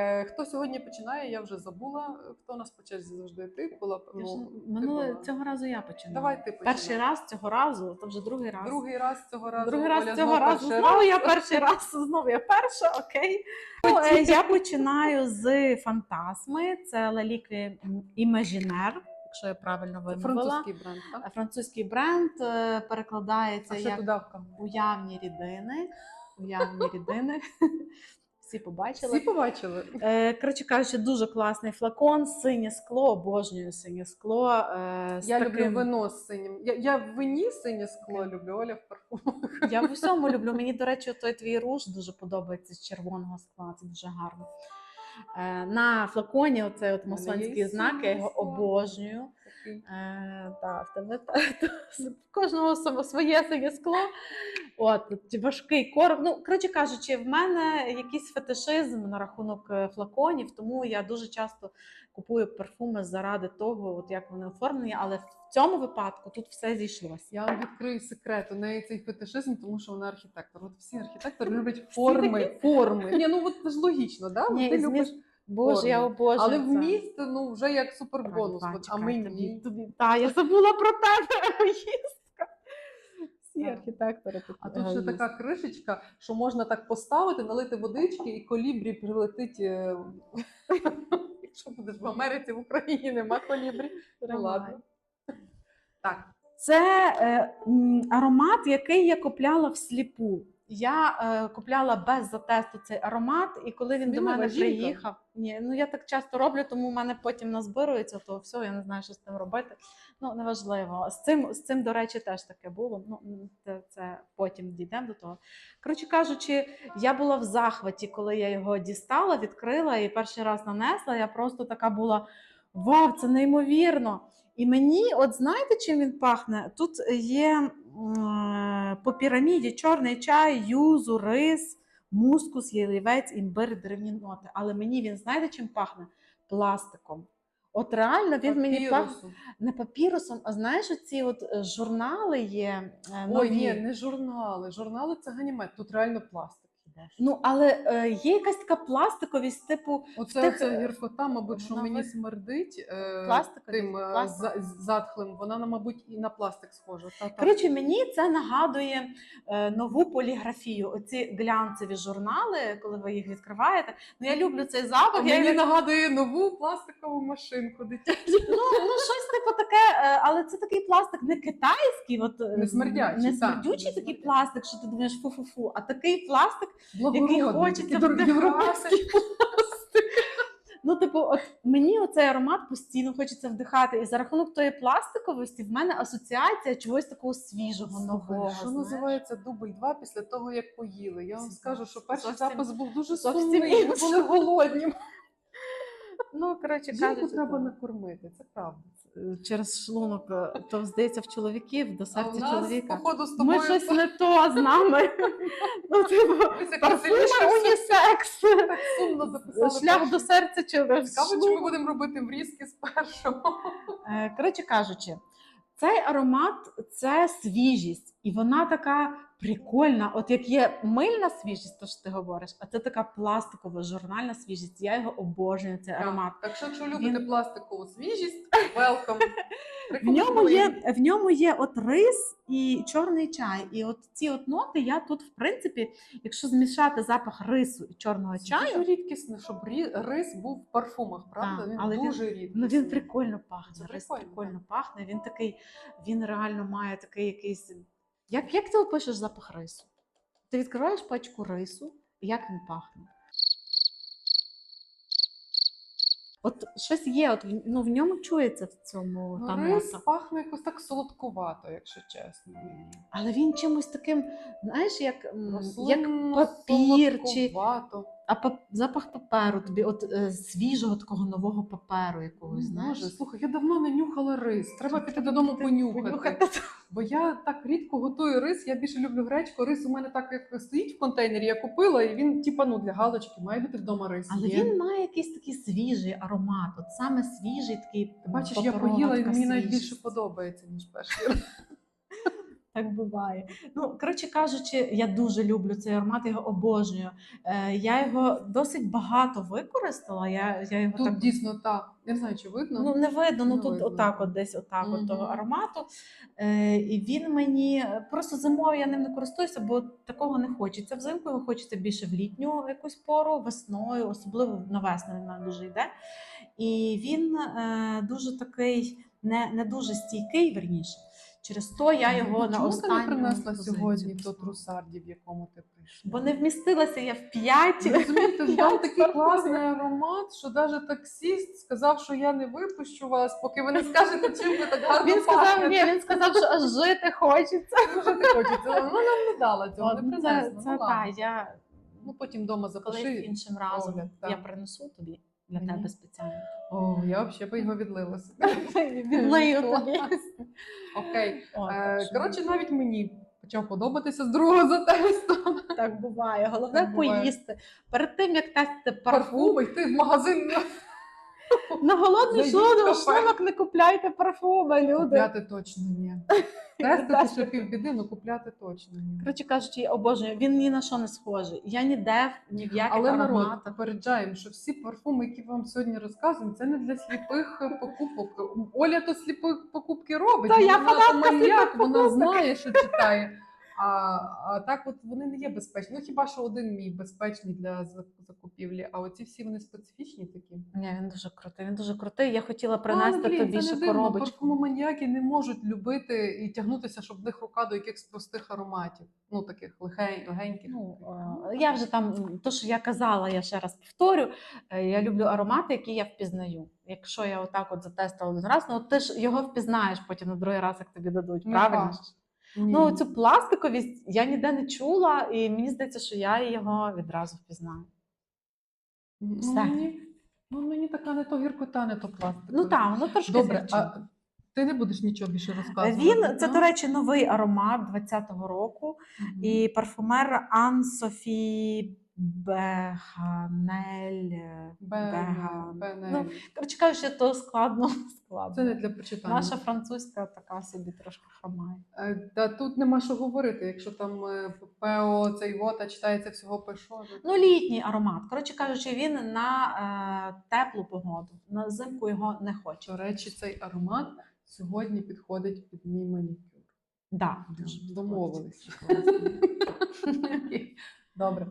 Е, Хто сьогодні починає, я вже забула. Хто нас по черзі завжди ти була ну, ти Минуле була. цього разу я починала. Давай ти починай. Перший раз цього разу, то вже другий раз. Другий раз цього разу. Другий раз Оля цього разу знову я перший раз, знову я перша, окей. Ну, е, я починаю з фантасми. Це Лалікві Імажінер, якщо я правильно вимовила. французький бренд, так? Французький бренд е, перекладається А як туди уявні рідини. Уявні рідини. Всі побачили. Всі побачили. Е, коротше кажучи, дуже класний флакон, синє скло, обожнюю синє скло. Е, з Я таким... люблю вино з синім. Я, я в вині синє скло люблю, Оля в парфумах. Я в усьому люблю. Мені, до речі, той твій руж дуже подобається з червоного скла. Це дуже гарно. Е, на флаконі оцей от масонський знак, я його обожнюю. Е, та, в тебе та- та- в кожного своє синє скло. От, важкий короб. Ну, коротше кажучи, в мене якийсь фетишизм на рахунок е, флаконів, тому я дуже часто купую парфуми заради того, от як вони оформлені, але в цьому випадку тут все зійшлося. Я вам відкрию секрет. У неї цей фетишизм, тому що вона архітектор. От всі архітектори люблять форми. форми. Ні, ну от це ж логічно, да? Ні, Ти любиш, Боже, я обожнюю. але це. вміст ну вже як супербонус. Ой, От, чекай, а мені тобі, тобі. Та, я забула про тебе, егоїстка. Всі Так. архітектори тут. А тут ще егоїсти. така кришечка, що можна так поставити, налити водички, і колібрі прилетить. е, Якщо будеш в Америці, в Україні нема колібрі. Ну ладно. Так, Це е, м, аромат, який я купляла всліпу. Я е, купляла без затесту цей аромат, і коли він Смілива до мене жінка. приїхав, ні, ну я так часто роблю, тому в мене потім назбирується, то все, я не знаю, що з тим робити. Ну неважливо. З цим, з цим, до речі, теж таке було. Ну це, це потім дійдемо до того. Коротше кажучи, я була в захваті, коли я його дістала, відкрила і перший раз нанесла. Я просто така була: вау, це неймовірно! І мені, от знаєте, чим він пахне? Тут є по піраміді чорний чай, юзу, рис, мускус, ялівець, імбир, древні ноти. Але мені він знаєте, чим пахне? Пластиком. От реально він мені пахне не папірусом, а знаєш, ці от е, журнали є. Нові. Ой, ні, не журнали. Журнали це ганімет. Тут реально пластик іде. Ну, але е, є якась така пластиковість, типу Оце тих- оця гіркота, мабуть, що Вона мені ви- смердить е, тим е, Пластик? за- затхлим. Вона, мабуть, і на пластик схожа. Та, та. Коротше, мені це нагадує е, нову поліграфію. Оці глянцеві журнали, коли ви їх відкриваєте. Ну я люблю цей запах. Я мені нагадує нову пластикову машинку дитячу. ну, ну щось типу таке, е, але це такий пластик не китайський, от е, Не смердячий, не смердючий такий пластик, що ти думаєш фу-фу-фу, а такий пластик, Благородний, хочеться вдихати. Ну, типу, от мені оцей аромат постійно хочеться вдихати. І за рахунок тої пластиковості в мене асоціація чогось такого свіжого, нового. Що знаєш. називається дубль 2 після того, як поїли? Я вам скажу, що перший запис був дуже сумний. Ми були голодні. Ну, коротше кажучи, треба накормити, це правда. е, через шлунок, е, то здається в чоловіків до А серця нас, чоловіка. походу, з Ми щось не то з нами. Ну, типу, парфуми унісекс. так сумно записали. Шлях до серця чоловіка. Цікаво, чи ми будемо робити врізки з першого. Е, Коротше кажучи, цей аромат це свіжість, і вона така прикольна. От як є мильна свіжість, то що ти говориш, а це така пластикова журнальна свіжість. Я його обожнюю, цей аромат. Так що, якщо любите Він- пластикову свіжість, welcome. В ньому є в ньому є от рис і чорний чай. І от ці от ноти я тут, в принципі, якщо змішати запах рису і чорного Дуже чаю, рідкісно, щоб рис був в парфумах, правда? Так, він але він- дуже рідкісний. ну він прикольно пахне. Це Рис прикольно, прикольно пахне. Він такий, він реально має такий якийсь. Як, як ти опишеш запах рису? Ти відкриваєш пачку рису, і як він пахне? От щось є, от ну, в ньому чується в цьому Ну, та рис от. пахне якось так солодкувато, якщо чесно. Але він чимось таким, знаєш, як, м, як Рослинно, папір чи- солодкувато. А пап- запах паперу, тобі от е, свіжого такого нового паперу якогось, знаєш. Боже, слухай, я давно не нюхала рис. Треба піти додому понюхати. Бо я так рідко готую рис, я більше люблю гречку. Рис у мене так як стоїть в контейнері, я купила, і він, типа, ну для галочки, має бути вдома рис. Але Є. він має якийсь такий свіжий аромат, от саме свіжий такий. Ти бачиш, я поїла, і мені навіть більше подобається, ніж перший. Так буває. Ну, коротше кажучи, я дуже люблю цей аромат, його обожнюю. Е, я його досить багато використала. Я, я його Тут так дійсно так. Я не знаю, чи видно. Ну, не видно, ну Не тут видно. отак, от десь отак, от того аромату. Е, і він мені просто зимою я ним не користуюся, бо такого не хочеться. Взимку його хочеться більше в літню якусь пору, весною, особливо на весну він дуже йде. І він е, дуже такий не, не дуже стійкий, верніше. Через то я його Ну, на Чому ти не принесла позицію сьогодні то поставила? трусарді, в якому ти прийшла? Бо не вмістилася я в п'ять. Розумієте, Я там такий класний аромат, що навіть таксіст сказав, що я не випущу вас, поки ви не скажете, чим ви так гарно Він сказав, пахнете. ні, він сказав, що аж жити хочеться. Не хочеться. Ну, нам не дала цього, не це, принесла. це ну, та, я ну потім вдома запиши. іншим разом огляд, я принесу тобі для Мені? тебе спеціально. О, я взагалі би його відлилася. Відлию тобі. Окей. Е, Коротше, навіть мені почав подобатися з другого за тестом. так буває. Головне поїсти. Перед тим як тестити парфум, Парфуми, йти в магазин на голодний шлунок шлунок не купляйте парфуми, люди. купляти точно ні. Тестити ще півбіди, але купляти точно ні. Коротше кажучи, я обожнюю. Він ні на що не схожий. Я ніде ні в яких Але народ, ароматах. попереджаємо, що всі парфуми, які вам сьогодні розказуємо, це не для сліпих е, покупок. Оля то сліпих покупки робить. Та я вона фанатка маньяк, сліпих вона покупок. знає, що читає. А, а так от вони не є безпечні. Ну хіба що один мій безпечний для закупівлі, а оці всі вони специфічні такі. Ні, він дуже крутий. Він дуже крутий. Я хотіла принести блін, тобі ще коробочку. Парфумоманіяки не можуть любити і тягнутися, щоб в них рука до якихось простих ароматів. Ну таких легень, легеньких. Ну, я вже там, то, що я казала, я ще раз повторю. е, Я люблю аромати, які я впізнаю. Якщо я отак от затестила один раз, ну ти ж його впізнаєш потім на другий раз, як тобі дадуть. Ну, Правильно? Ну, цю пластиковість я ніде не чула, і мені здається, що я його відразу впізнаю. Ну, мені, ну, мені така не то гіркота, не то пластик. Ну так, воно трошки Добре, зірчить. а ти не будеш нічого більше розказувати? Він це, ну? до речі, новий аромат 20-го року. Мгм. І парфумер Ан Софі Беганель. Бега- Бенель. Ну, коротше кажучи, то складно. складно. Це не для прочитання. Наша французька така собі трошки хромає. Е, Та тут нема що говорити, якщо там е, ПО цей вота читається всього пешо. Ну, літній аромат. Коротше кажучи, він на е, теплу погоду. На зимку його не хоче. До речі, цей аромат сьогодні підходить під мій манікюр. Да, дуже Домовились. Добре.